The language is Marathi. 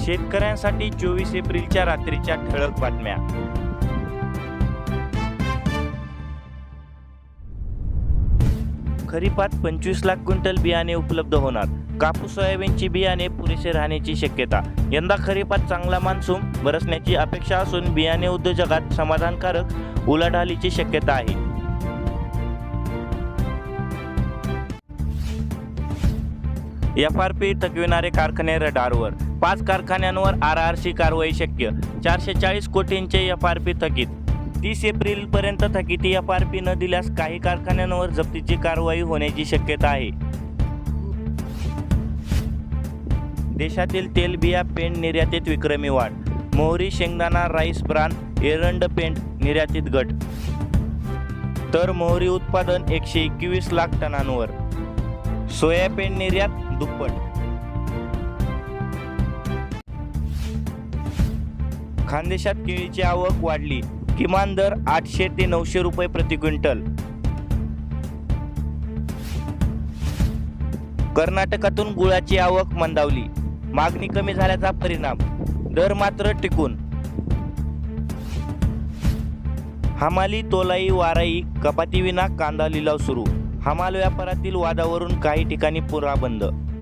शेतकऱ्यांसाठी चोवीस एप्रिलच्या रात्रीच्या ठळक बातम्या. खरीपात पंचवीस लाख क्विंटल बियाणे उपलब्ध होणार. कापूस सोयाबीनची बियाणे पुरेसे राहण्याची शक्यता. यंदा खरीपात चांगला मान्सून बरसण्याची अपेक्षा असून बियाणे उद्योजकात समाधानकारक उलाढालीची शक्यता आहे. एफ आर पी थकविणारे कारखाने रडारवर. पाच कारखान्यांवर आर आर सी कारवाई शक्य. चारशे चाळीस कोटींचे एफ आर पी थकीत. तीस एप्रिलपर्यंत थकिती एफ आर पी न दिल्यास काही कारखान्यांवर जप्तीची कारवाई होण्याची शक्यता आहे. देशातील तेलबिया पेंट निर्यातीत विक्रमी वाढ. मोहरी शेंगदाणा राईस ब्रांड एरंड पेंट निर्यातीत घट तर मोहरी उत्पादन एकशे एकवीस लाख टनांवर. सोयाबीन निर्यात दुप्पट. खानदेशात केळीची आवक वाढली. किमान दर आठशे ते नऊशे रुपये प्रति क्विंटल. कर्नाटकातून गुळाची आवक मंदावली. मागणी कमी झाल्याचा परिणाम. दर मात्र टिकून. हमाली तोलाई वाराई कपातीविना कांदा लिलाव सुरू. हमाल व्यापारातील वादावरून काही ठिकाणी पुरा बंद.